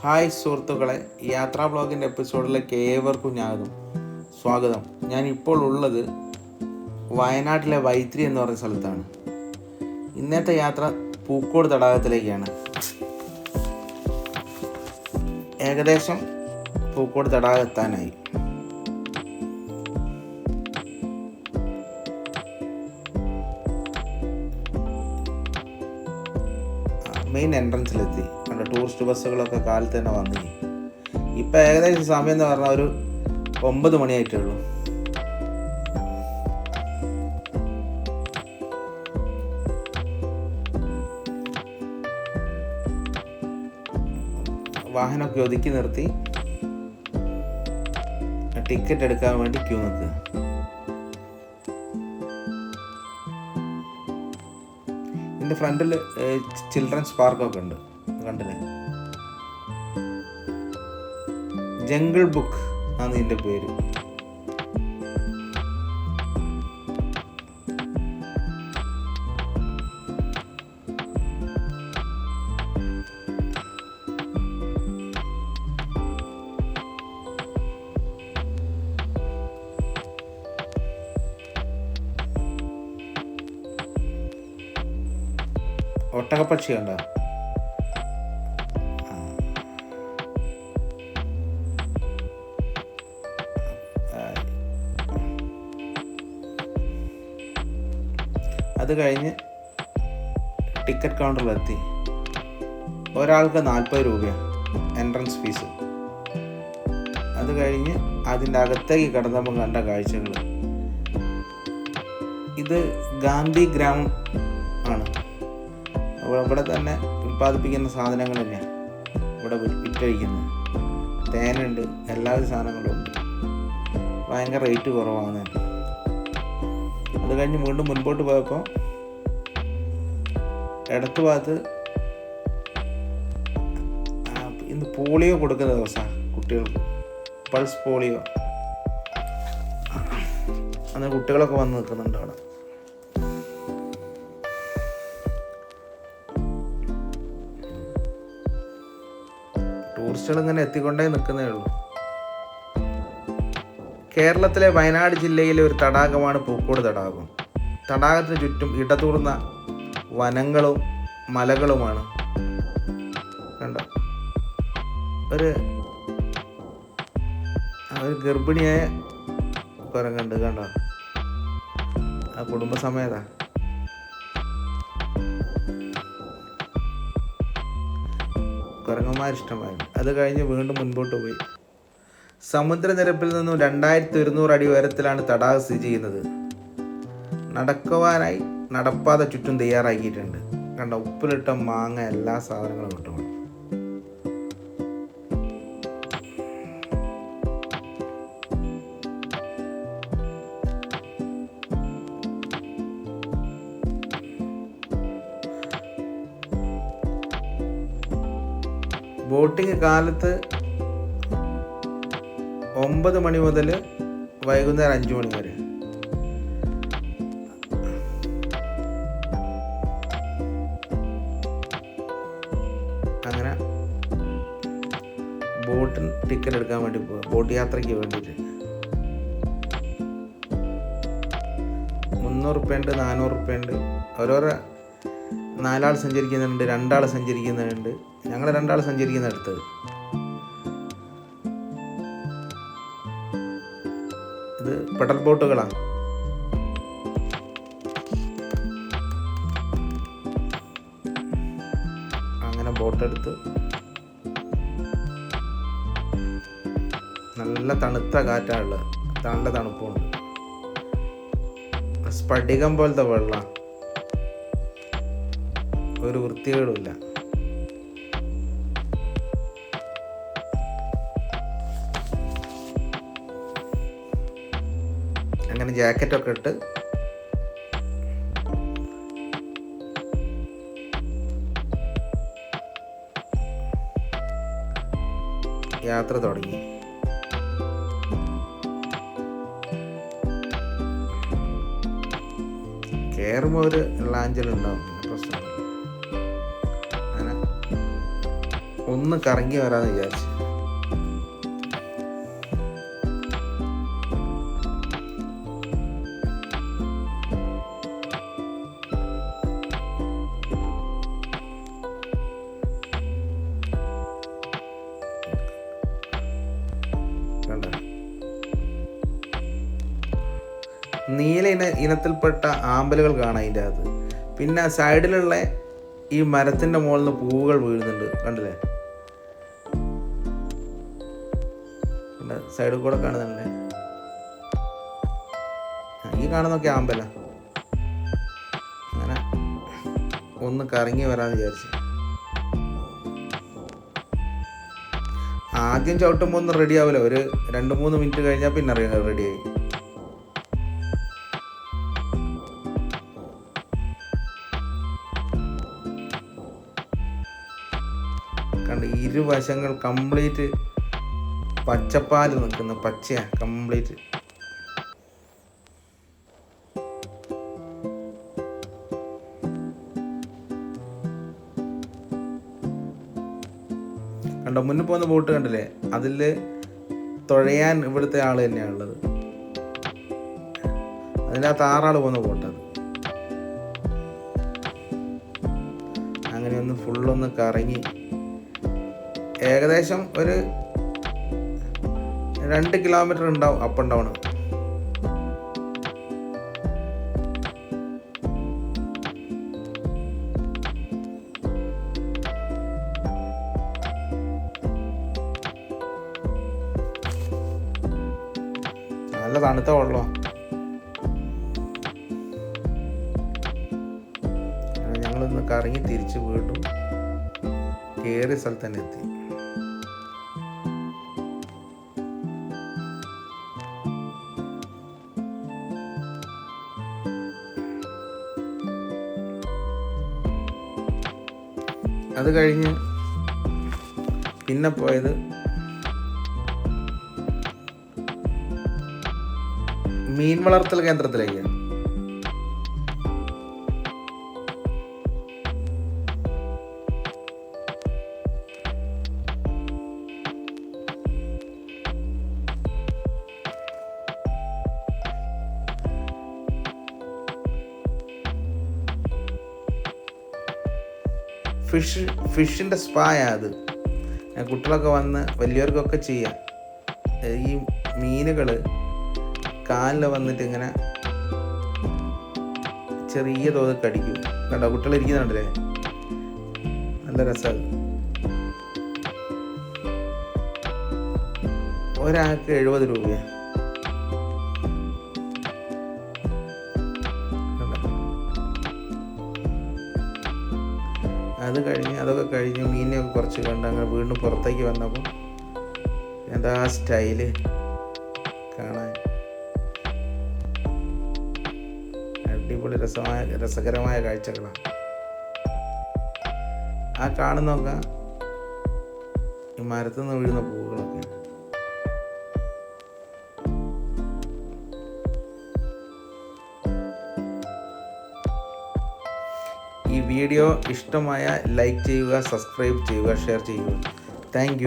Hi സുഹൃത്തുക്കളെ യാത്രാ ബ്ലോഗിന്റെ എപ്പിസോഡിലേക്ക് ഏവർക്കും ഞാനും സ്വാഗതം. ഞാൻ ഇപ്പോൾ ഉള്ളത് വയനാട്ടിലെ വൈത്രി എന്ന് പറയുന്ന സ്ഥലത്താണ്. ഇന്നത്തെ യാത്ര പൂക്കോട് തടാകത്തിലേക്കാണ്. ഏകദേശം പൂക്കോട് തടാകം എത്താനായി. മെയിൻ എൻട്രൻസിലെത്തി കണ്ട. ടൂറിസ്റ്റ് ബസ്സുകളൊക്കെ കാലത്ത് തന്നെ വന്നു. ഇപ്പം ഏകദേശം സമയം എന്ന് പറഞ്ഞാൽ ഒരു ഒമ്പത് മണിയായിട്ടേ ഉള്ളൂ വാഹനമൊക്കെ ഒതുക്കി നിർത്തി. ടിക്കറ്റ് എടുക്കാൻ വേണ്ടി ക്യൂ നിൽക്കുക ഇതിന്റെ ഫ്രണ്ടിൽ ചിൽഡ്രൻസ് പാർക്കൊക്കെ ഉണ്ട്. കണ്ടില്ലേ? ജംഗിൾ ബുക്ക് ആണ് ഇതിന്റെ പേര്. ഒട്ടകപ്പക്ഷി കണ്ടോ? അത് കഴിഞ്ഞ് ടിക്കറ്റ് കൗണ്ടറിലെത്തി. ഒരാൾക്ക് നാൽപ്പത് രൂപയാണ് എൻട്രൻസ് ഫീസ് അത് കഴിഞ്ഞ് അതിന്റെ അകത്തേക്ക് കിടന്നപ്പോൾ കണ്ട കാഴ്ചകൾ ഇത് ഗാന്ധി ഗ്രാമം ആണ്. അപ്പോൾ ഇവിടെ തന്നെ ഉൽപ്പാദിപ്പിക്കുന്ന സാധനങ്ങൾ തന്നെയാണ് ഇവിടെ വിറ്റഴിക്കുന്നത്. തേനുണ്ട് എല്ലാവിധ സാധനങ്ങളും ഉണ്ട്. ഭയങ്കര റേറ്റ് കുറവാണ്. അത് കഴിഞ്ഞ് വീണ്ടും മുൻപോട്ട് പോയപ്പോൾ ഇടത്ത് ഭാഗത്ത് ഇന്ന് പോളിയോ കൊടുക്കുന്ന ദിവസമാണ് കുട്ടികൾക്ക്. Pulse polio. അന്ന് കുട്ടികളൊക്കെ വന്ന് നിൽക്കുന്നുണ്ട് അവിടെ. ടൂറിസ്റ്റുകൾ ഇങ്ങനെ എത്തിക്കൊണ്ടേ നിൽക്കുന്നേ ഉള്ളൂ. കേരളത്തിലെ വയനാട് ജില്ലയിലെ ഒരു തടാകമാണ് പൂക്കോട് തടാകം. തടാകത്തിന് ചുറ്റും ഇടതൂർന്ന വനങ്ങളും മലകളുമാണ്. കണ്ടോ? ഒരു ഒരു ഗർഭിണിയായ കുരങ്ങുണ്ട് കണ്ടോ? ആ കുടുംബസമേതാ? കുരങ്ങന്മാരിഷ്ടമായി. അത് കഴിഞ്ഞ് വീണ്ടും മുൻപോട്ട് പോയി. സമുദ്രനിരപ്പിൽ നിന്നും രണ്ടായിരത്തി ഒരുന്നൂറ് അടി ഉയരത്തിലാണ് തടാകം സ്ഥിതി ചെയ്യുന്നത്. നടക്കുവാനായി നടപ്പാത ചുറ്റും തയ്യാറാക്കിയിട്ടുണ്ട്. കണ്ട ഉപ്പിലിട്ട മാങ്ങ എല്ലാ സാധനങ്ങളും കിട്ടും ബോട്ടിങ് കാലത്ത് ഒമ്പത് മണി മുതൽ വൈകുന്നേരം അഞ്ച് മണി വരെ. അങ്ങനെ ബോട്ടിന് ടിക്കറ്റ് എടുക്കാൻ വേണ്ടി പോവുക ബോട്ട് യാത്രയ്ക്ക് വേണ്ടിയിട്ട് മുന്നൂറ് റുപ്യ ഉണ്ട് നാനൂറ് റുപ്യ ഉണ്ട് ഓരോരോ നാലാൾ സഞ്ചരിക്കുന്നുണ്ട് രണ്ടാൾ സഞ്ചരിക്കുന്നുണ്ട്. ഞങ്ങൾ രണ്ടാൾ സഞ്ചരിക്കുന്ന അടുത്തത് ഇത് പെഡൽ ബോട്ടുകളാണ്. അങ്ങനെ ബോട്ട് എടുത്ത് നല്ല തണുത്ത കാറ്റാണുള്ളത് നല്ല തണുപ്പുണ്ട്. സ്ഫടികം പോലത്തെ വെള്ളം. ഒരു വൃത്തികേടുമില്ല അങ്ങനെ ജാക്കറ്റൊക്കെ ഇട്ട്. യാത്ര തുടങ്ങി. കയറുമ്പോൾ ഒരു ലാഞ്ചലുണ്ടാവും പ്രശ്നം ഒന്ന് കറങ്ങി വരാമെന്ന് വിചാരിച്ചു. നീല ഇന ഇനത്തിൽപ്പെട്ട ആമ്പലുകൾ കാണാം അതിന്റെ അകത്ത്. പിന്നെ സൈഡിലുള്ള ഈ മരത്തിന്റെ മുകളിൽ നിന്ന് പൂവുകൾ വീഴുന്നുണ്ട്. കണ്ടില്ലേ? കണ്ടോ? സൈഡിൽ കൂടെ കാണുന്നുണ്ടല്ലേ? ഈ കാണുന്നൊക്കെ ആമ്പല. അങ്ങനെ ഒന്ന് കറങ്ങി വരാന്ന് വിചാരിച്ചു. ആദ്യം ചവിട്ടുമ്പോൾ ഒന്നും റെഡി ആവില്ല ഒരു രണ്ട് മൂന്ന് മിനിറ്റ് കഴിഞ്ഞാൽ പിന്നെ റെഡിയായി ഇരുവശങ്ങൾ കംപ്ലീറ്റ് പച്ചപ്പാൽ നിൽക്കുന്ന പച്ചയാണ് കംപ്ലീറ്റ് കണ്ടോ മുന്നിൽ പോകുന്ന ബോട്ട് കണ്ടില്ലേ? അതിൽ തുഴയാൻ ഇവിടുത്തെ ആൾ തന്നെയാണ് ഉള്ളത്. അതിനകത്ത് ആറാൾ പോകുന്ന ബോട്ട് അത്. അങ്ങനെ ഒന്ന് ഫുള്ളൊന്ന് കറങ്ങി. ഏകദേശം ഒരു രണ്ട് കിലോമീറ്റർ ഉണ്ടാവും അപ്പ് ആൻഡ് ഡൗൺ നല്ല തണുത്ത വെള്ളോ ഞങ്ങളിന്ന് കറങ്ങി തിരിച്ച് വീണ്ടും കയറിയ സ്ഥലത്ത് തന്നെ എത്തി. അത് കഴിഞ്ഞ് പിന്നെ പോയത് മീൻ വളർത്തൽ കേന്ദ്രത്തിലേക്ക്. ഫിഷ് ഫിഷിന്റെ സ്പായ അത് കുട്ടികളൊക്കെ വന്ന് വലിയവർക്കൊക്കെ ചെയ്യാം. ഈ മീനുകൾ കാലിൽ വന്നിട്ട് ഇങ്ങനെ ചെറിയ തോതിൽ കടിക്കും. കണ്ടോ കുട്ടികൾ ഇരിക്കുന്നുണ്ടല്ലേ നല്ല രസമാണ് ഒരാൾക്ക് എഴുപത് രൂപയാണ് അത് കഴിഞ്ഞ് അതൊക്കെ കഴിഞ്ഞ് മീനിനെയൊക്കെ കുറച്ച് കണ്ട് അങ്ങനെ വീണ്ടും പുറത്തേക്ക് വന്നപ്പോൾ എന്താ ആ സ്റ്റൈൽ കാണാൻ. അടിപൊളി രസമായ രസകരമായ കാഴ്ചകളാണ് ആ കാണുന്നൊക്കെ ഈ മരത്തു നിന്ന് വീഴുന്ന പൂവുകളൊക്കെ ഈ വീഡിയോ ഇഷ്ടമായ ലൈക്ക് ചെയ്യുക സബ്സ്ക്രൈബ് ചെയ്യുക ഷെയർ ചെയ്യുക താങ്ക്